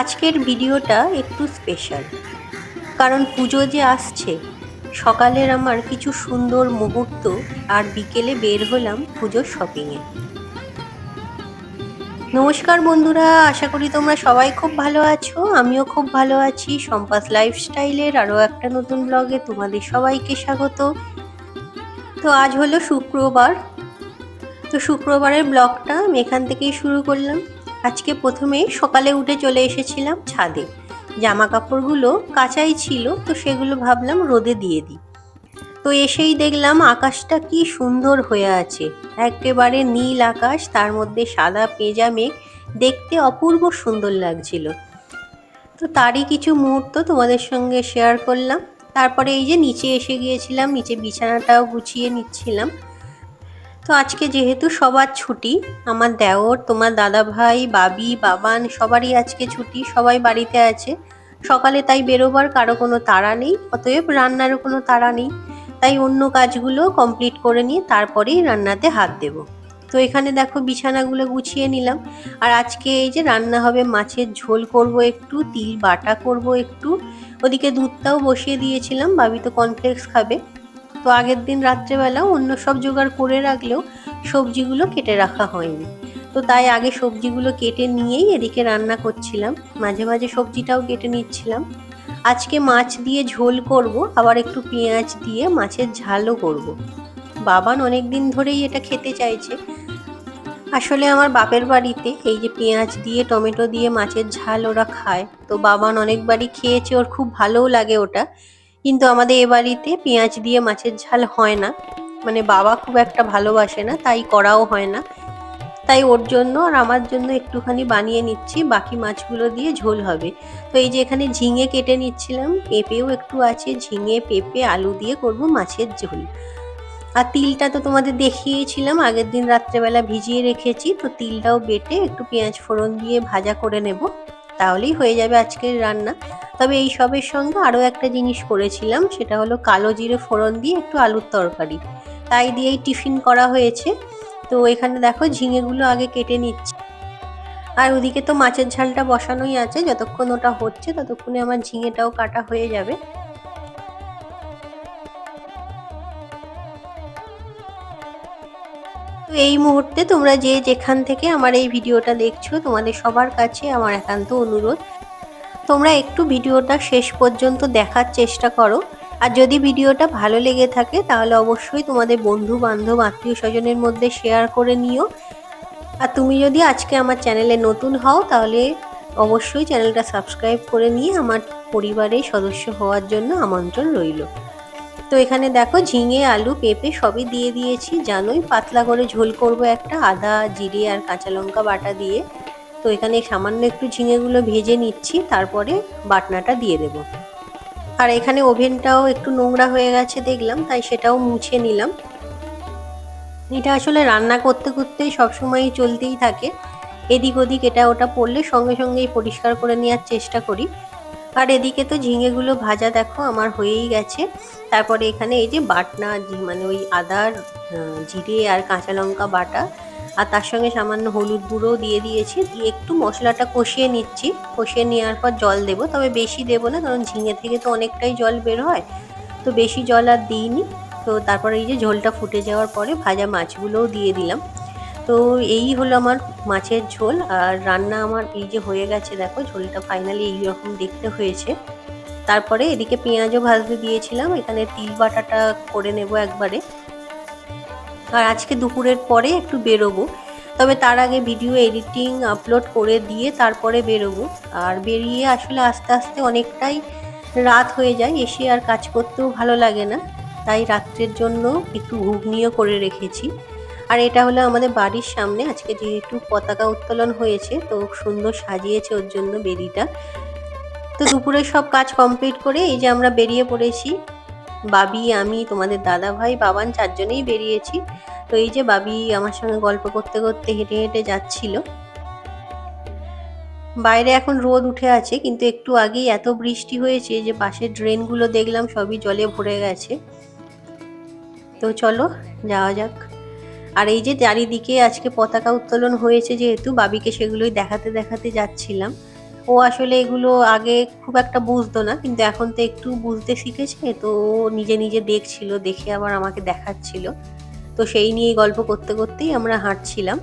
আজকের ভিডিওটা একটু স্পেশাল কারণ পুজো যে আসছে, সকালের আমার কিছু সুন্দর মুহূর্ত আর বিকেলে বের হলাম পুজোর শপিংয়ে নমস্কার বন্ধুরা, আশা করি তোমরা সবাই খুব ভালো আছো, আমিও খুব ভালো আছি। সম্পাস লাইফস্টাইলের আরও একটা নতুন ব্লগে তোমাদের সবাইকে স্বাগত। তো আজ হলো শুক্রবার। তো শুক্রবারের ব্লগটা আমি এখান থেকেই শুরু করলাম। আজকে প্রথমে সকালে উঠে চলে এসেছিলাম ছাদে। জামা কাপড়গুলো কাঁচাই ছিল, তো সেগুলো ভাবলাম রোদে দিয়ে দিই। তো এসেই দেখলাম আকাশটা কি সুন্দর হয়ে আছে। একেবারে নীল আকাশ, তার মধ্যে সাদা পেঁজা মেঘ, দেখতে অপূর্ব সুন্দর লাগছিল। তো তারই কিছু মুহূর্ত তোমাদের সঙ্গে শেয়ার করলাম। তারপরে এই যে নিচে এসে গিয়েছিলাম, নিচে বিছানাটাও গুছিয়ে নিচ্ছিলাম। তো আজকে যেহেতু সবার ছুটি, আমার দেওর, তোমার দাদা ভাই, বাবি, বাবান সবারই আজকে ছুটি, সবাই বাড়িতে আছে। সকালে তাই বেরোবার কারও কোনো তাড়া নেই, অতএব রান্নারও কোনো তাড়া নেই। তাই অন্য কাজগুলো কমপ্লিট করে নিয়ে তারপরেই রান্নাতে হাত দেব। তো এখানে দেখো বিছানাগুলো গুছিয়ে নিলাম। আর আজকে এই যে রান্না হবে মাছের ঝোল করব একটু, তিল বাটা করব একটু। ওদিকে দুধটাও বসিয়ে দিয়েছিলাম, বাবি তো কনফ্লেক্স খাবে। তো আগের দিন রাত্রেবেলা অন্য সব জোগাড় করে রাখলেও সবজিগুলো কেটে রাখা হয়নি। তো তাই আগে সবজিগুলো কেটে নিয়েই এদিকে রান্না করছিলাম। মাঝে মাঝে সবজিটাও কেটে নিচ্ছিলাম। আজকে মাছ দিয়ে ঝোল করব, আবার একটু পেঁয়াজ দিয়ে মাছের ঝালও করব। বাবান অনেক দিন ধরেই এটা খেতে চাইছে। আসলে আমার বাপের বাড়িতে এই যে পেঁয়াজ দিয়ে, টমেটো দিয়ে মাছের ঝাল ওরা খায়, তো বাবান অনেকবারই খেয়েছে, ওর খুব ভালোও লাগে ওটা। কিন্তু আমাদের এ বাড়িতে পেঁয়াজ দিয়ে মাছের ঝাল হয় না। মানে বাবা খুব একটা ভালোবাসে না, তাই করাও হয় না। তাই ওর জন্য আর আমার জন্য একটুখানি বানিয়ে নিচ্ছি, বাকি মাছগুলো দিয়ে ঝোল হবে। তো এই যে এখানে ঝিঙে কেটে নিচ্ছিলাম, পেঁপেও একটু আছে, ঝিঙে, পেঁপে, আলু দিয়ে করব মাছের ঝোল। আর তিলটা তো তোমাদের দেখিয়েছিলাম, আগের দিন রাত্রেবেলা ভিজিয়ে রেখেছি, তো তিলটাও বেটে একটু পেঁয়াজ ফোড়ন দিয়ে ভাজা করে নেব, তাহলেই হয়ে যাবে আজকের রান্না। তবে এই সবের সঙ্গে আরও একটা জিনিস করেছিলাম, সেটা হলো কালো জিরে ফোড়ন দিয়ে একটু আলুর তরকারি। তাই দিয়েই টিফিন করা হয়েছে। তো এখানে দেখো ঝিঙেগুলো আগে কেটে নিচ্ছি। আর ওদিকে তো মাছের ঝালটা বসানোই আছে, যতক্ষণ ওটা হচ্ছে ততক্ষণে আমার ঝিঙেটাও কাটা হয়ে যাবে। তো এই মুহূর্তে তোমরা যে যেখান থেকে আমার এই ভিডিওটা দেখছ, তোমাদের সবার কাছে আমার একান্ত অনুরোধ। তোমরা একটু ভিডিওটা শেষ পর্যন্ত দেখার চেষ্টা করো। আর যদি ভিডিওটা ভালো লেগে থাকে, তাহলে অবশ্যই তোমাদের বন্ধু বান্ধব আত্মীয় স্বজনের মধ্যে শেয়ার করে নিও। আর তুমি যদি আজকে আমার চ্যানেলে নতুন হও, তাহলে অবশ্যই চ্যানেলটা সাবস্ক্রাইব করে নিয়ে আমার পরিবারের সদস্য হওয়ার জন্য আমন্ত্রণ রইল। তো এখানে দেখো ঝিঙে, আলু, পেঁপে সবই দিয়ে দিয়েছি। জানোই পাতলা করে ঝোল করব একটা, আদা, জিরে আর কাঁচা লঙ্কা বাটা দিয়ে। তো এখানে সামান্য একটু ঝিঙেগুলো ভেজে নিচ্ছি, তারপরে বাটনাটা দিয়ে দেব। আর এখানে ওভেনটাও একটু নোংরা হয়ে গেছে দেখলাম, তাই সেটাও মুছে নিলাম। এটা আসলে রান্না করতে করতেই সবসময়ই চলতেই থাকে। এদিক ওদিক এটা ওটা পড়লে সঙ্গে সঙ্গেই পরিষ্কার করে নেওয়ার চেষ্টা করি। আর এদিকে তো ঝিঙেগুলো ভাজা দেখো আমার হয়েই গেছে। তারপরে এখানে এই যে বাটনা মানে ওই আদার জিরে আর কাঁচা লঙ্কা বাটা। আর তার সঙ্গে সামান্য হলুদ গুঁড়োও দিয়ে দিয়েছি। দিয়ে একটু মশলাটা কষিয়ে নিচ্ছি। কষিয়ে নেওয়ার পর জল দেবো, তবে বেশি দেবো না, কারণ ঝিঙে থেকে তো অনেকটাই জল বের হয়। তো বেশি জল আর দিইনি। তো তারপরে এই যে ঝোলটা ফুটে যাওয়ার পরে ভাজা মাছগুলোও দিয়ে দিলাম। তো এই হলো আমার মাছের ঝোল, আর রান্না আমার এই যে হয়ে গেছে দেখো, ঝোলটা ফাইনালি এইরকম দেখতে হয়েছে। তারপরে এদিকে পেঁয়াজও ভাজতে দিয়েছিলাম, এখানে তিল বাটাটা করে নেব একবারে। আর আজকে দুপুরের পরে একটু বেরোবো, তবে তার আগে ভিডিও এডিটিং আপলোড করে দিয়ে তারপরে বেরোবো। আর বেরিয়ে আসলে আস্তে আস্তে অনেকটাই রাত হয়ে যায়, এসে আর কাজ করতেও ভালো লাগে না। তাই রাত্রের জন্য একটু ঘুগনিও করে রেখেছি। আর এটা হলো আমাদের বাড়ির সামনে। আজকে যেহেতু পতাকা উত্তোলন হয়েছে, তো সুন্দর সাজিয়েছে ওর জন্য বেরিটা। তো দুপুরে সব কাজ কমপ্লিট করে এই যে আমরা বেরিয়ে পড়েছি। বাবি, আমি, তোমাদের দাদা ভাই, বাবান চারজনেই বেরিয়েছি। তো এই যে বাবি আমার সঙ্গে গল্প করতে করতে হেঁটে হেঁটে যাচ্ছিল। বাইরে এখন রোদ উঠে আছে, কিন্তু একটু আগেই এত বৃষ্টি হয়েছে যে পাশের ড্রেনগুলো দেখলাম সবই জলে ভরে গেছে। তো চলো, যাওয়া যাক। আর এই যে চারিদিকে আজকে পতাকা উত্তোলন হয়েছে যেহেতু, বাবিকে সেগুলোই দেখাতে দেখাতে যাচ্ছিলাম। ও আসলে এগুলো আগে খুব একটা বুঝতো না, কিন্তু এখন তো একটু বুঝতে শিখেছে, তো ও নিজে নিজে দেখছিল, দেখে আবার আমাকে দেখাচ্ছিল। তো সেই নিয়ে গল্প করতে করতেই আমরা হাঁটছিলাম।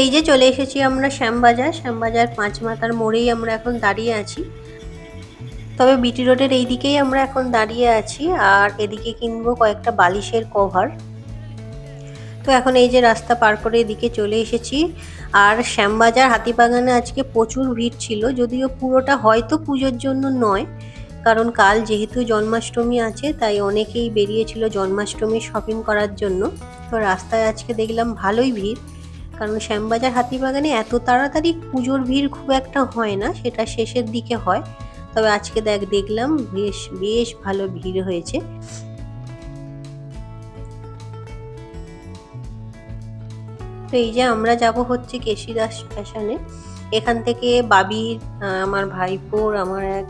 এই যে চলে এসেছি আমরা শ্যামবাজার। শ্যামবাজার পাঁচ মাতার মোড়েই আমরা এখন দাঁড়িয়ে আছি। তবে বিটি রোডের এই দিকেই আমরা এখন দাঁড়িয়ে আছি আর এদিকে কিনবো কয়েকটা বালিশের কভার তো এখন এই যে রাস্তা পার করে এদিকে চলে এসেছি। আর শ্যামবাজার হাতিবাগানে আজকে প্রচুর ভিড় ছিল, যদিও পুরোটা হয়তো পুজোর জন্য নয়। কারণ কাল যেহেতু জন্মাষ্টমী আছে, তাই অনেকেই বেরিয়েছিল জন্মাষ্টমী শপিং করার জন্য। তো রাস্তায় আজকে দেখলাম ভালোই ভিড়। কারণ শ্যামবাজার হাতিবাগানে এত তাড়াতাড়ি পুজোর ভিড় খুব একটা হয় না, সেটা শেষের দিকে হয়। তবে আজকে দেখ, দেখলাম বেশ বেশ ভালো ভিড় হয়েছে। তো এই যে আমরা যাব হচ্ছে কেশিদাস ফ্যাশনে এখান থেকে বাবির আমার ভাইপোর, আমার এক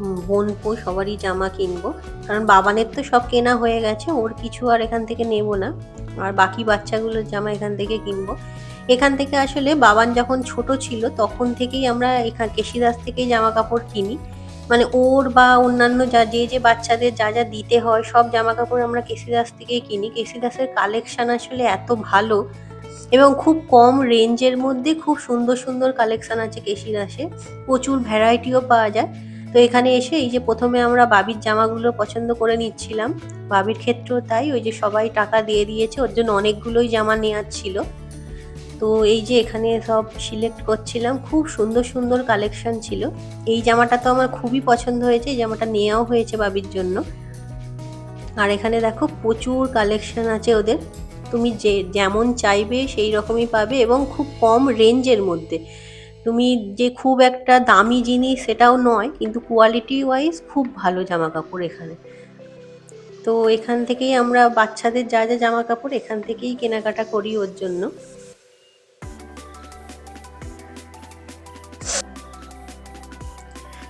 বোনপো সবারই জামা কিনবো। কারণ বাবানের তো সব কেনা হয়ে গেছে, ওর কিছু আর এখান থেকে নেব না। আর বাকি বাচ্চাগুলোর জামা এখান থেকে কিনবো। এখান থেকে আসলে বাবান যখন ছোট ছিল, তখন থেকেই আমরা এখান, কেশিদাস থেকেই জামা কাপড় কিনি। মানে ওর বা অন্যান্য যা, যে যে বাচ্চাদের যা যা দিতে হয়, সব জামা কাপড় আমরা কেশিদাস থেকেই কিনি। কেশিদাসের কালেকশান আসলে এত ভালো এবং খুব কম রেঞ্জের মধ্যে খুব সুন্দর সুন্দর কালেকশান আছে কেশিদাসে প্রচুর ভ্যারাইটিও পাওয়া যায়। তো এখানে এসে এই যে প্রথমে আমরা বাবির জামাগুলো পছন্দ করে নিচ্ছিলাম। বাবির ক্ষেত্রেও তাই, ওই যে সবাই টাকা দিয়ে দিয়েছে, ওর জন্য অনেকগুলোই জামা নেওয়ার ছিল। তো এই যে এখানে সব সিলেক্ট করছিলাম, খুব সুন্দর সুন্দর কালেকশন ছিল। এই জামাটা তো আমার খুবই পছন্দ হয়েছে, এই জামাটা নেওয়াও হয়েছে বাবির জন্য। আর এখানে দেখো প্রচুর কালেকশন আছে ওদের। তুমি যে যেমন চাইবে সেই রকমই পাবে এবং খুব কম রেঞ্জের মধ্যে। তুমি যে খুব একটা দামি জিনিস সেটাও নয়, কিন্তু কোয়ালিটি ওয়াইজ খুব ভালো জামা কাপড় এখানে। তো এখান থেকেই আমরা বাচ্চাদের যা যা জামা কাপড় এখান থেকেই কেনাকাটা করি ওর জন্য।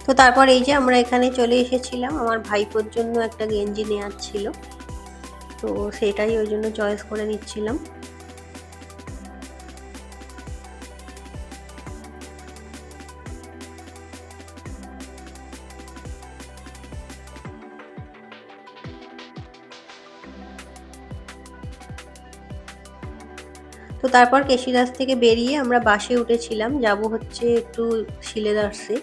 তো তারপর এই যে আমরা এখানে চলে এসেছিলাম, আমার ভাইপোর জন্য একটা গেঞ্জি নেওয়ার ছিল। তো সেটাই ওই জন্য চয়েস করে নিচ্ছিলাম। তো তারপর কেশিদাস থেকে বেরিয়ে আমরা বাসে উঠেছিলাম। যাব হচ্ছে একটু শিলেদার্সে।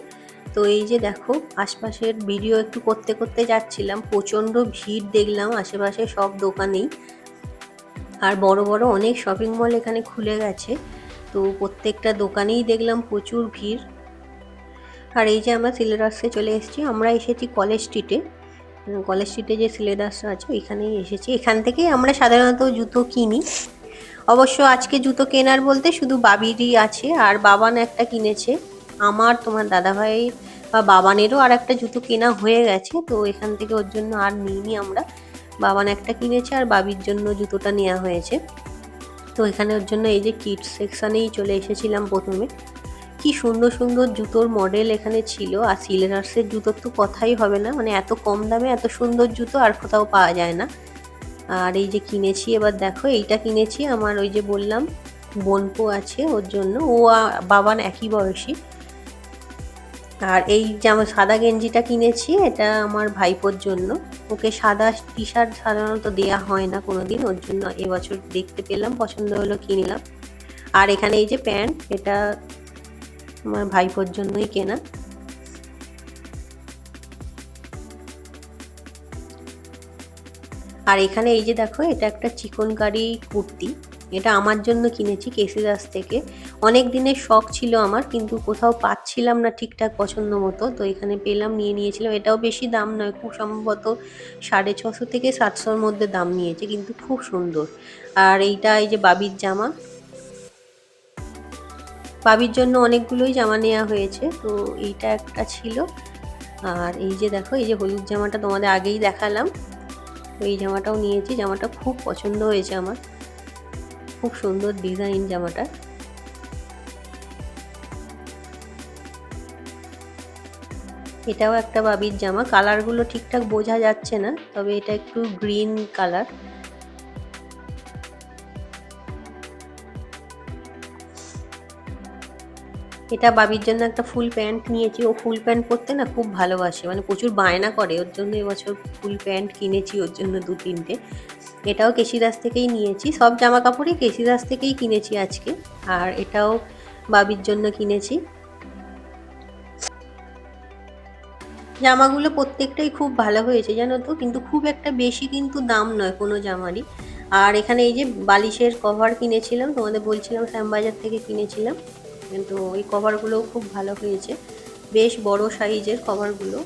তো এই যে দেখো, আশপাশের ভিডিও একটু করতে করতে যাচ্ছিলাম। প্রচণ্ড ভিড় দেখলাম, আশেপাশে সব দোকানেই। আর বড় বড় অনেক শপিং মল এখানে খুলে গেছে। তো প্রত্যেকটা দোকানেই দেখলাম প্রচুর ভিড়। আর এই যে আমরা সিলেদার্সে চলে এসেছি, আমরা এসেছি কলেজ স্ট্রিটে। কলেজ স্ট্রিটে যে সিলেদার্স আছে, ওইখানেই এসেছি। এখান থেকেই আমরা সাধারণত জুতো কিনি। অবশ্য আজকে জুতো কেনার বলতে শুধু বাবিরই আছে, আর বাবান একটা কিনেছে। আমার, তোমার দাদাভাই বা বাবানেরও আর একটা জুতো কেনা হয়ে গেছে, তো এখান থেকে ওর জন্য আর নিইনি আমরা। বাবান একটা কিনেছে আর বাবির জন্য জুতোটা নেওয়া হয়েছে। তো এখানে ওর জন্য এই যে কিডস সেকশানেই চলে এসেছিলাম প্রথমে। কি সুন্দর সুন্দর জুতোর মডেল এখানে ছিল, আর সিলেনার্সের জুতোর তো কথাই হবে না মানে এত কম দামে এত সুন্দর জুতো আর কোথাও পাওয়া যায় না। আর এই যে কিনেছি, এবার দেখো এইটা কিনেছি, আমার ওই যে বললাম, বোনপো আছে ওর জন্য, ও বাবান একই বয়সী। আর এই জামা সাদা গেঞ্জিটা কিনেছি, এটা আমার ভাইপোর জন্য। ওকে সাদা টি শার্ট সাধারণত দেওয়া হয় না কোনো দিন ওর জন্য এবছর দেখতে পেলাম, পছন্দ হলো কিনলাম। আর এখানে এই যে প্যান্ট, এটা আমার ভাইপোর জন্যই কেনা। আর এখানে এই যে দেখো, এটা একটা চিকনকারি কুর্তি। এটা আমার জন্য কিনেছি কেসিদাস থেকে। অনেক দিনের শখ ছিল আমার, কিন্তু কোথাও পাচ্ছিলাম না ঠিকঠাক পছন্দ মতো। তো এখানে পেলাম, নিয়ে নিয়েছিলাম। এটাও বেশি দাম নয়, খুব সম্ভবত সাড়ে ছশো থেকে সাতশোর মধ্যে দাম নিয়েছে, কিন্তু খুব সুন্দর। আর এইটা এই যে বাবির জামা। বাবির জন্য অনেকগুলোই জামা নেওয়া হয়েছে, তো এইটা একটা ছিল। আর এই যে দেখো, এই যে হলুদ জামাটা তোমাদের আগেই দেখালাম। এই জামাটাও নিয়েছি, জামাটা খুব পছন্দ হয়েছে আমার। খুব সুন্দর ডিজাইন জামাটা। এটাও একটা বাবির জামা। কালারগুলো ঠিকঠাক বোঝা যাচ্ছে না, তবে এটা একটু গ্রিন কালার। এটা বাবির জন্য একটা ফুল প্যান্ট নিয়েছি। ও ফুল প্যান্ট পরতে না খুব ভালোবাসে। মানে প্রচুর বায়না করে। ওর জন্য এবছর ফুল প্যান্ট কিনেছি ওর জন্য দু, তিনটে। এটাও কেশিদাস থেকেই নিয়েছি। সব জামা কাপড়ই কেশিদাস থেকেই কিনেছি আজকে। আর এটাও বাবির জন্য কিনেছি। জামাগুলো প্রত্যেকটাই খুব ভালো হয়েছে, জানো তো? কিন্তু খুব একটা বেশি কিন্তু দাম নয় কোনো জামারই। আর এখানে এই যে বালিশের কভার কিনেছিলাম, তোমাদের বলছিলাম শ্যামবাজার থেকে কিনেছিলাম। কিন্তু ওই কভারগুলোও খুব ভালো হয়েছে। বেশ বড় সাইজের কভারগুলো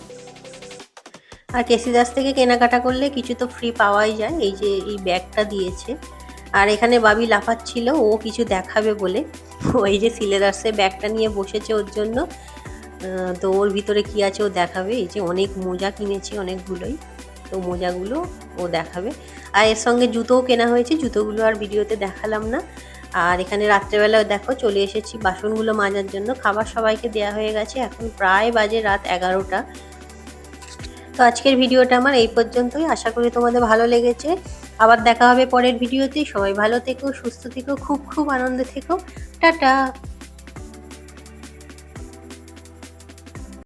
আর কেসিদাস থেকে কেনাকাটা করলে কিছু তো ফ্রি পাওয়াই যায়, এই যে এই ব্যাগটা দিয়েছে। আর এখানে বাবি লাফাচ্ছিল, ও কিছু দেখাবে বলে। ওই যে সিলেদার্সে ব্যাগটা নিয়ে বসেছে ওর জন্য। তো ওর ভিতরে কি আছে ও দেখাবে? এই যে অনেক মোজা কিনেছি অনেকগুলোই। তো মোজাগুলো ও দেখাবে। আর এর সঙ্গে জুতোও কেনা হয়েছে, জুতোগুলো আর ভিডিওতে দেখালাম না। আর এখানে রাত্রেবেলাও দেখো চলে এসেছি বাসনগুলো মাজার জন্য। খাবার সবাইকে দেয়া হয়ে গেছে। এখন প্রায় বাজে রাত এগারোটা। তো আজকের ভিডিওটা আমার এই পর্যন্তই। আশা করি তোমাদের ভালো লেগেছে। আবার দেখা হবে পরের ভিডিওতে। সবাই ভালো থেকো, সুস্থ থেকো, খুব খুব আনন্দে থেকো। টাটা!